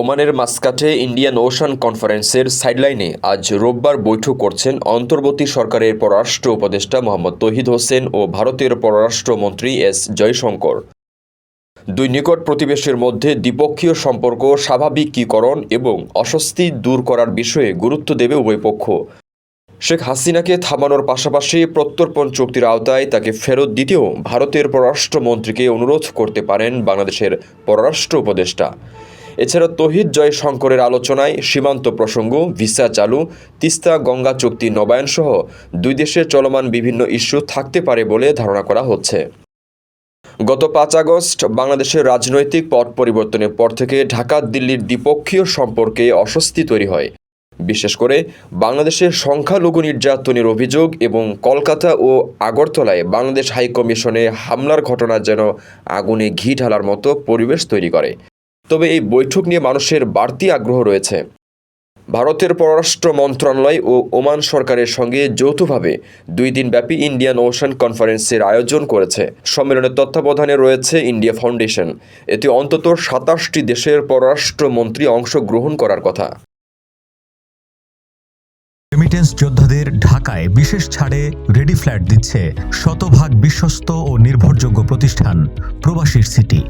ওমানের মাস্কাটে Indian ocean কনফারেন্সের সাইডলাইনে আজ রোববার বৈঠক করছেন অন্তর্বর্তী সরকারের পররাষ্ট্র উপদেষ্টা মোহাম্মদ তহিদ হোসেন ও ভারতের পররাষ্ট্রমন্ত্রী এস জয়শঙ্কর। দুই নিকট প্রতিবেশের মধ্যে দ্বিপক্ষীয় সম্পর্ক স্বাভাবিকীকরণ এবং অস্বস্তি দূর করার বিষয়ে গুরুত্ব দেবে উভয় পক্ষ। শেখ হাসিনাকে থামানোর পাশাপাশি প্রত্যর্পণ চুক্তির আওতায় তাকে ফেরত দিতেও ভারতের পররাষ্ট্রমন্ত্রীকে অনুরোধ করতে পারেন বাংলাদেশের পররাষ্ট্র উপদেষ্টা। এছাড়া তহিদ জয় শঙ্করের আলোচনায় সীমান্ত প্রসঙ্গ, ভিসা চালু, তিস্তা গঙ্গা চুক্তি নবায়ন সহ দুই দেশের চলমান বিভিন্ন ইস্যু থাকতে পারে বলে ধারণা করা হচ্ছে। গত পাঁচ আগস্ট বাংলাদেশের রাজনৈতিক পট পরিবর্তনের পর থেকে ঢাকা, দিল্লির দ্বিপক্ষীয় সম্পর্কে অস্বস্তি তৈরি হয়। বিশেষ করে বাংলাদেশের সংখ্যালঘু নির্যাতনের অভিযোগ এবং কলকাতা ও আগরতলায় বাংলাদেশ হাইকমিশনে হামলার ঘটনা যেন আগুনে ঘি ঢালার মতো পরিবেশ তৈরি করে। তবে এই বৈঠক নিয়ে মানুষের বাড়তি আগ্রহ রয়েছে। ভারতের পররাষ্ট্র মন্ত্রণালয় ও ওমান সরকারের সঙ্গে যৌথভাবে দুই দিনব্যাপী ইন্ডিয়ান ওশান কনফারেন্সের আয়োজন করেছে। সম্মেলনের তত্ত্বাবধানে রয়েছে ইন্ডিয়া ফাউন্ডেশন। এতে অন্তত সাতাশটি দেশের পররাষ্ট্রমন্ত্রী অংশগ্রহণ করার কথা। রেমিটেন্স যোদ্ধাদের ঢাকায় বিশেষ ছাড়ে রেডি ফ্ল্যাট দিচ্ছে শতভাগ বিশ্বস্ত ও নির্ভরযোগ্য প্রতিষ্ঠান প্রবাসীর সিটি।